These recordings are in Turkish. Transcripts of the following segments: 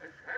It's him.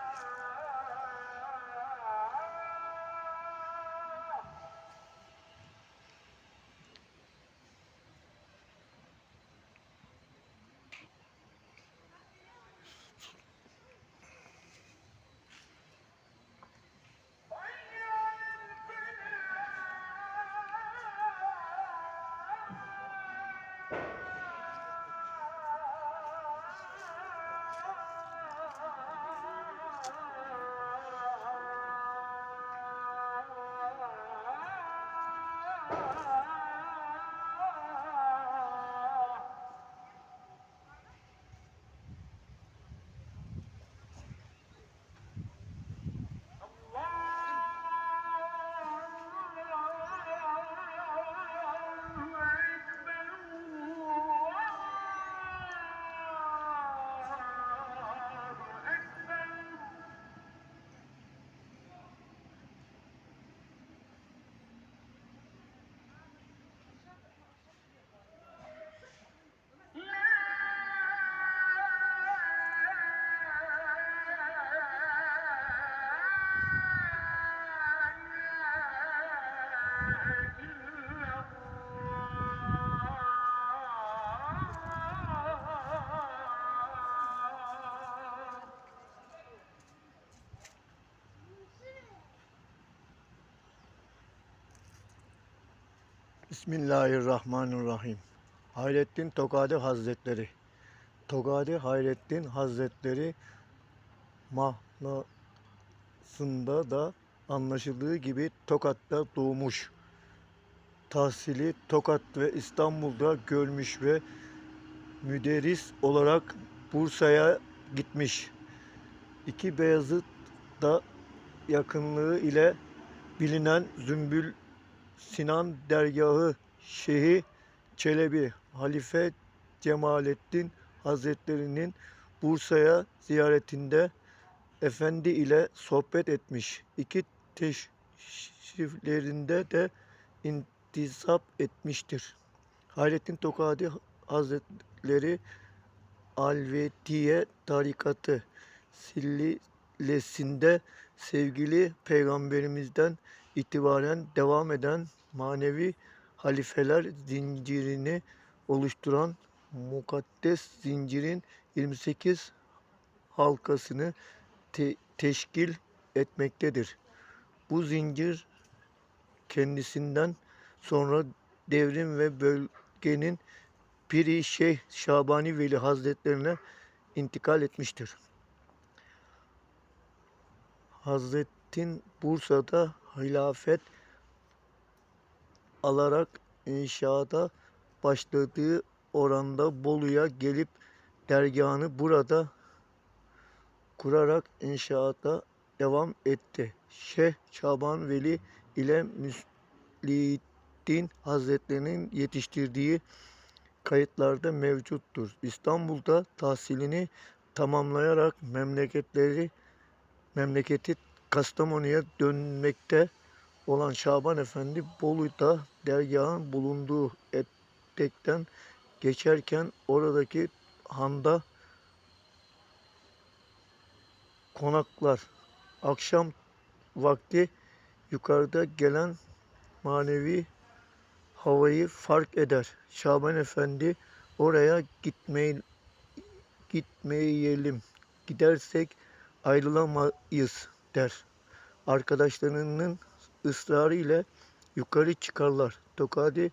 Bismillahirrahmanirrahim. Hayrettin Tokadi Hazretleri. Tokadi Hayrettin Hazretleri mahlasında da anlaşıldığı gibi Tokat'ta doğmuş. Tahsili Tokat ve İstanbul'da görmüş ve müderris olarak Bursa'ya gitmiş. İki Beyazıt da yakınlığı ile bilinen Zümbül Sinan Dergahı Şeyhi Çelebi Halife Cemalettin Hazretleri'nin Bursa'ya ziyaretinde efendi ile sohbet etmiş. İki teşriflerinde de intisap etmiştir. Hayrettin Tokadi Hazretleri Alvetiye tarikatı silsilesinde sevgili peygamberimizden itibaren devam eden manevi halifeler zincirini oluşturan mukaddes zincirin 28 halkasını te- teşkil etmektedir. Bu zincir kendisinden sonra devrim ve bölgenin Piri Şeyh Şabani Veli Hazretlerine intikal etmiştir. Hazretin Bursa'da hilafet alarak inşaata başladığı oranda Bolu'ya gelip dergahını burada kurarak inşaata devam etti. Şeyh Şaban Veli ile Müsliddin Hazretlerinin yetiştirdiği kayıtlarda mevcuttur. İstanbul'da tahsilini tamamlayarak memleketleri memleketi Kastamonu'ya dönmekte olan Şaban Efendi Bolu'da dergahın bulunduğu etekten geçerken oradaki handa konaklar. Akşam vakti yukarıda gelen manevi havayı fark eder. Şaban Efendi oraya gitmeyi gitmeyelim. Gidersek ayrılamayız der. Arkadaşlarının ısrarı ile yukarı çıkarlar. Tokadi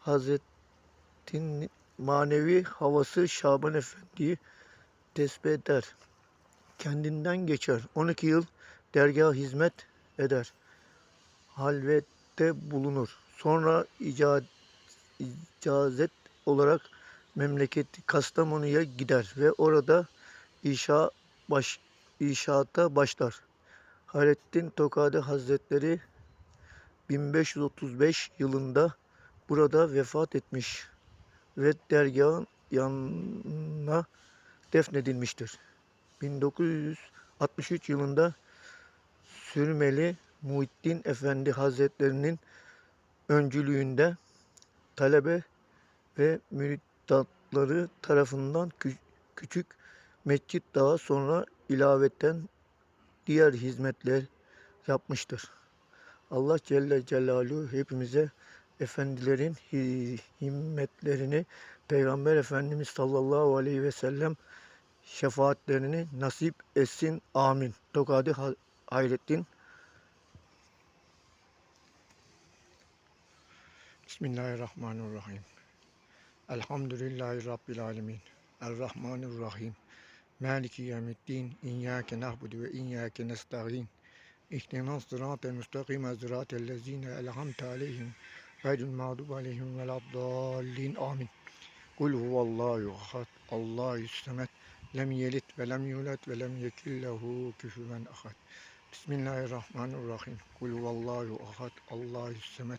Hazretin manevi havası Şaban Efendi'yi tesbih eder. Kendinden geçer. 12 yıl dergah hizmet eder. Halvette bulunur. Sonra ica- icazet olarak memleketi Kastamonu'ya gider ve orada inşa baş, inşaata başlar. Hayrettin Tokadi Hazretleri 1535 yılında burada vefat etmiş ve dergahın yanına defnedilmiştir. 1963 yılında Sürmeli Muhittin Efendi Hazretlerinin öncülüğünde talebe ve mürittatları tarafından kü- küçük mescit daha sonra ilavetten diğer hizmetler yapmıştır. Allah Celle Celaluhu hepimize efendilerin hi- himmetlerini Peygamber Efendimiz sallallahu aleyhi ve sellem şefaatlerini nasip etsin. Amin. Tokadi Ha- Hayrettin Bismillahirrahmanirrahim. Elhamdülillahi Rabbil alemin. Errahmanirrahim. Maliki yevmiddin. İyyâke na'budu ve iyyâke nesta'in. İhdinas sıratel müstakime sıratel lezîne elhamte aleyhim. Gayril mağdubi aleyhim veleddallin. Amin. Kul huvallahu ahad. Allahü semed. Lem yelit ve lem yulet ve lem yekil lehu küfüven ahad. Bismillahirrahmanirrahim. Kul huvallahu ahad. Allahü semed.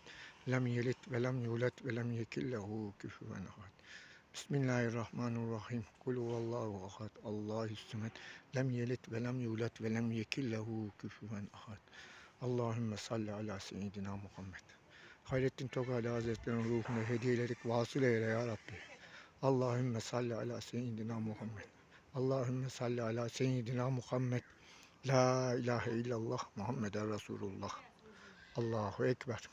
Lem yelit ve lem yulet ve lem yekil lehu küfüven ahad. Bismillahirrahmanirrahim. Kul huvallahu ahad. Allahü semed. Lem yelit ve lem yulet ve lem yekil lehu küfüven ahad. Allahümme salli ala seyyidina Muhammed. Hayrettin Tokali Hazretleri'nin ruhuna hediyeledik vasıl eyle ya Rabbi. Allahümme salli ala seyyidina Muhammed. Allahümme salli ala seyyidina Muhammed. La ilahe illallah Muhammeden Resulullah. Allahu Ekber.